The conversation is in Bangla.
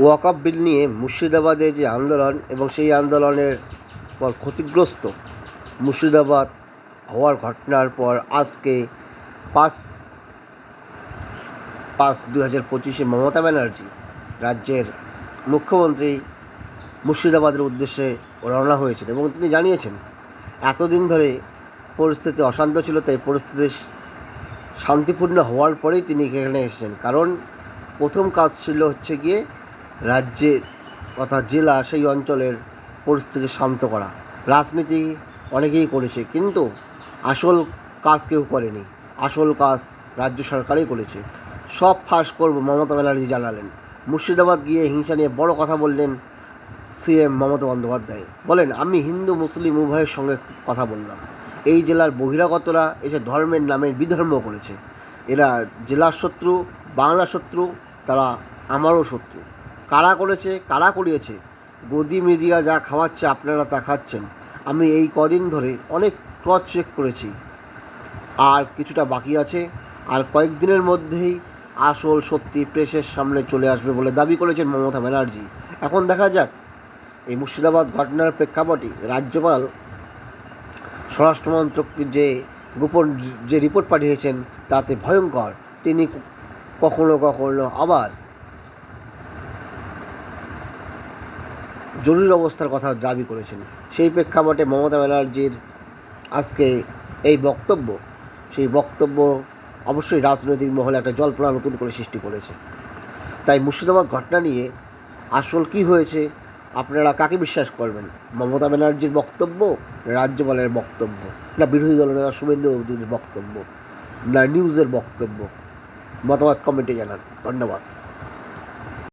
ওয়াকআপ বিল নিয়ে মুর্শিদাবাদে যে আন্দোলন এবং সেই আন্দোলনের পর ক্ষতিগ্রস্ত মুর্শিদাবাদ হওয়ার ঘটনার পর আজকে পাঁচ পাঁচ দু হাজার পঁচিশে মমতা ব্যানার্জি রাজ্যের মুখ্যমন্ত্রী মুর্শিদাবাদের উদ্দেশ্যে রওনা হয়েছেন এবং তিনি জানিয়েছেন, এতদিন ধরে পরিস্থিতি অশান্ত ছিল, তাই পরিস্থিতি শান্তিপূর্ণ হওয়ার পরেই তিনি এখানে এসেছেন। কারণ প্রথম কাজ ছিল হচ্ছে গিয়ে রাজ্যের তথা জেলা সেই অঞ্চলের পরিস্থিতি শান্ত করা। রাজনীতি অনেকেই করেছে, কিন্তু আসল কাজ কেউ করেনি। আসল কাজ রাজ্য সরকারই করেছে। সব ফাঁস করব মমতা ব্যানার্জি জানালেন। মুর্শিদাবাদ গিয়ে হিংসা নিয়ে বড় কথা বললেন সিএম মমতা বন্দ্যোপাধ্যায়। বলেন, আমি হিন্দু, মুসলিম উভয়ের সঙ্গে কথা বললাম। এই জেলার বহিরাগতরা এসে ধর্মের নামে বিধর্ম করেছে। এরা জেলার শত্রু বাংলা শত্রু, তারা আমারও শত্রু। কারা করেছে, কারা করিয়েছে, গদি মিডিয়া যা খাওয়াচ্ছে আপনারা তা খাচ্ছেন। আমি এই কদিন ধরে অনেক ক্রস চেক করেছি। আর কিছুটা বাকি আছে। আর কয়েকদিনের মধ্যেই আসল সত্যি প্রেসের সামনে চলে আসবে বলে দাবি করেছেন মমতা ব্যানার্জি। এখন দেখা যাক, এই মুর্শিদাবাদ ঘটনার প্রেক্ষাপটে রাজ্যপাল, স্বরাষ্ট্রমন্ত্রক যে গোপন যে রিপোর্ট পাঠিয়েছেন তাতে ভয়ঙ্কর। তিনি কখনো কখনো আবার জরুরি অবস্থার কথা দাবি করেছেন। সেই প্রেক্ষাপটে মমতা ব্যানার্জির আজকে এই বক্তব্য, সেই বক্তব্য অবশ্যই রাজনৈতিক মহলে একটা জল্পনা নতুন করে সৃষ্টি করেছে। তাই মুর্শিদাবাদ ঘটনা নিয়ে আসল কি হয়েছে, আপনারা কাকে বিশ্বাস করবেন? মমতা ব্যানার্জির বক্তব্য রাজ্যপালের বক্তব্য? না বিরোধী দলনেতা শুভেন্দু অধিকারীর বক্তব্য? না নিউজের বক্তব্য? মতামত কমেন্টে জানান। ধন্যবাদ।